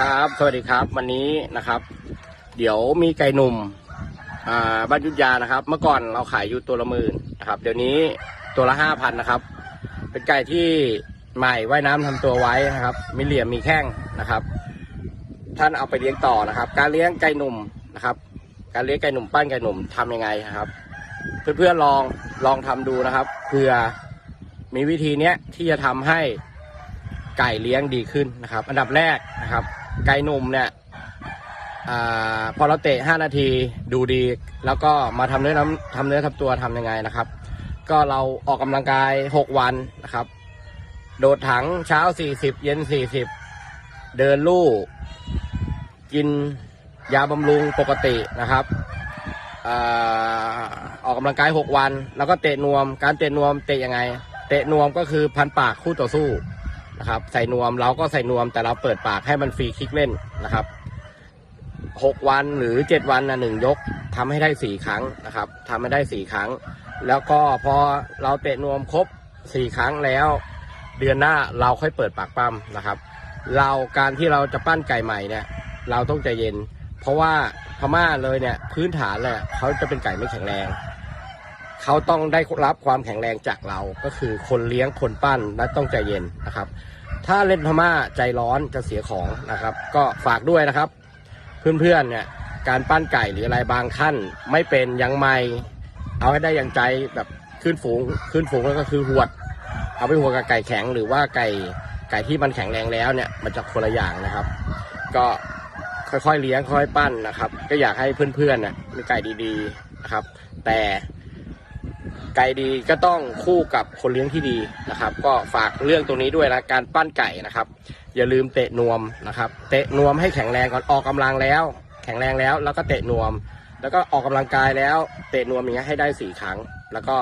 ครับ สวัสดีครับ วันนี้นะครับ เดี๋ยวมีไก่หนุ่มอ่าบ้านยุทธยานะครับ เมื่อก่อนเราขายอยู่ตัวละหมื่นนะครับ เดี๋ยวนี้ตัวละห้าพันนะครับ เป็นไก่ที่ใหม่ว่ายน้ำทำตัวไว้นะครับ มีเหลี่ยมมีแข้งนะครับ ท่านเอาไปเลี้ยงต่อนะครับ การเลี้ยงไก่หนุ่มนะครับ การเลี้ยงไก่หนุ่มปั้นไก่หนุ่มทำยังไงนะครับ เพื่อนๆลองลองทำดูนะครับเผื่อมีวิธีเนี้ยที่จะทำให้ไก่เลี้ยงดีขึ้นนะครับ อันดับแรกนะครับ ไก่หนุ่มเนี่ยอาพอเราเตะ 5 นาทีดูดี แล้วก็มาทำเนื้อน้ำทำเนื้อทำตัวทำยังไงนะครับ ก็เราออกกำลังกาย 6 วันนะครับ โดดถังเช้า 40 เย็น 40 เดินลู่กินยาบำรุงปกตินะครับอาออกกำลังกาย 6 วัน แล้วก็เตะนวม การเตะนวมเตะยังไง เตะนวมก็คือพันปากคู่ต่อสู้ นะครับ ใส่นวมเราก็ใส่นวมแต่เราเปิดปากให้มันฟรีคลิกเล่นนะครับหกวันหรือเจ็ดวันนะหนึ่งยกทำให้ได้สี่ครั้งนะครับทำให้ได้สี่ครั้ง แล้วก็พอเราเตะนวมครบสี่ครั้งแล้ว เดือนหน้าเราค่อยเปิดปากปั้มนะครับ เราการที่เราจะปั้นไก่ใหม่เนี่ย เราต้องใจเย็น เพราะว่าพม่าเลยเนี่ยพื้นฐานเลยเขาจะเป็นไก่ไม่แข็งแรง เขาต้องได้รับความแข็งแรงจากเรา ก็คือคนเลี้ยงคนปั้นและต้องใจเย็นนะครับ ถ้าเล่นพม่าใจร้อนจะเสียของนะครับ ก็ฝากด้วยนะครับ เพื่อนๆเนี่ยการปั้นไก่หรืออะไรบางขั้น ไม่เป็นยังไม่เอาให้ได้อย่างใจแบบขึ้นฝูงขึ้นฝูงแล้วก็คือหวด เอาไปหัวกับไก่แข็งหรือว่าไก่ไก่ที่มันแข็งแรงแล้วเนี่ยมันจะคนละอย่างนะครับ ก็ค่อยๆเลี้ยงค่อยๆปั้นนะครับ ก็อยากให้เพื่อนๆเนี่ยมีไก่ดีๆนะครับ แต่ ไก่ดีก็ต้องคู่กับคนเลี้ยงที่ดีนะครับ ก็ฝากเรื่องตรงนี้ด้วยนะการปั้นไก่นะครับ อย่าลืมเตะนวมนะครับ เตะนวมให้แข็งแรงก่อนออกกำลังแล้ว แข็งแรงแล้ว แล้วก็เตะนวม แล้วก็ออกกำลังกายแล้ว เตะนวมอย่างเงี้ยให้ได้สี่ครั้ง แล้วก็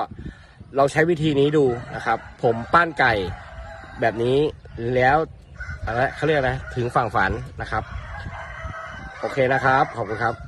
เราใช้วิธีนี้ดูนะครับ ผมปั้นไก่แบบนี้แล้วอะไรเขาเรียกอะไรถึงฝั่งฝันนะครับ โอเคนะครับ ขอบคุณครับ